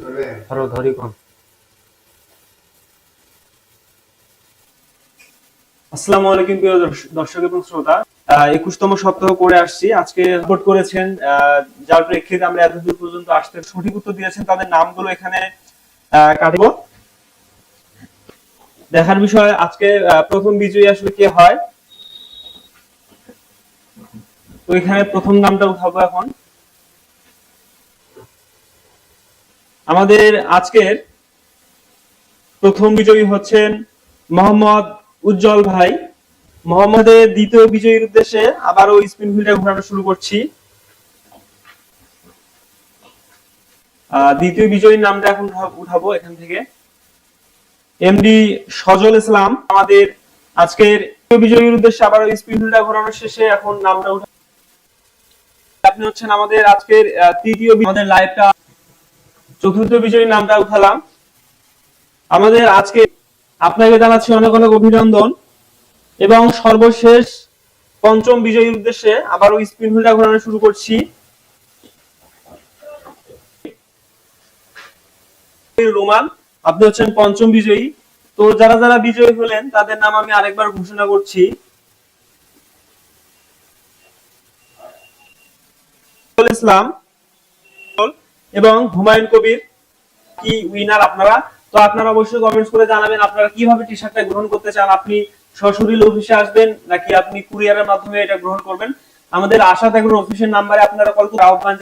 ধরো, ধরি কোন। আসসালামু আলাইকুম প্রিয় দর্শক এবং শ্রোতা। একুশতম সপ্তাহ করে আসছি। আজকে রিপোর্ট করেছেন যার প্রেক্ষিতে আমরা এতদূর পর্যন্ত আসতে সঠিক উত্তর দিয়েছেন, তাদের নামগুলো এখানে কাটবো। দেখার বিষয়, আজকে প্রথম বিজয়ী আসলে কে হয়? তো এখানে প্রথম নামটা উঠাবো এখন। আমাদের আজকের প্রথম বিজয়ী হচ্ছেন মোহাম্মদ উজ্জ্বল ভাই। মোহাম্মদের দ্বিতীয় বিজয়ীর উদ্দেশ্যে আবারও স্পিন হুইলটা ঘোরানো শুরু করছি। দ্বিতীয় বিজয়ীর নামটা এখন উঠাবো এখান থেকে। এমডি সজল ইসলাম, আমাদের আজকের বিজয়ীর উদ্দেশ্যে আবারও স্পিন হুইলটা ঘোরানোর শেষে এখন নামটা উঠা আপনি হচ্ছেন আমাদের আজকের তৃতীয় আমাদের লাইভটা চতুর্থ বিজয়ীর নামটা উঠালাম। আমাদের আজকে আপনাকে জানাচ্ছি অনেক অনেক অভিনন্দন এবং সর্বশেষ পঞ্চম বিজয়ীর উদ্দেশ্যে আবারও স্পিন হুইলটা ঘোরানো শুরু করছি। রোমান আপনি হচ্ছেন পঞ্চম বিজয়ী। তো যারা যারা বিজয়ী হলেন, তাদের নাম আমি আরেকবার ঘোষণা করছি। ইসলাম এবং হুমায়ুন কবির কি উইনার আপনারা? তো আপনারা অবশ্যই কমেন্টস করে জানাবেন আপনারা কীভাবে টি শার্টটা গ্রহণ করতে চান, আপনি সশরীর অফিসে আসবেন নাকি আপনি কুরিয়ারের মাধ্যমে এটা গ্রহণ করবেন? আমাদের আশা থাকুন অফিসের নাম্বারে আপনারা কল করে আহ্বান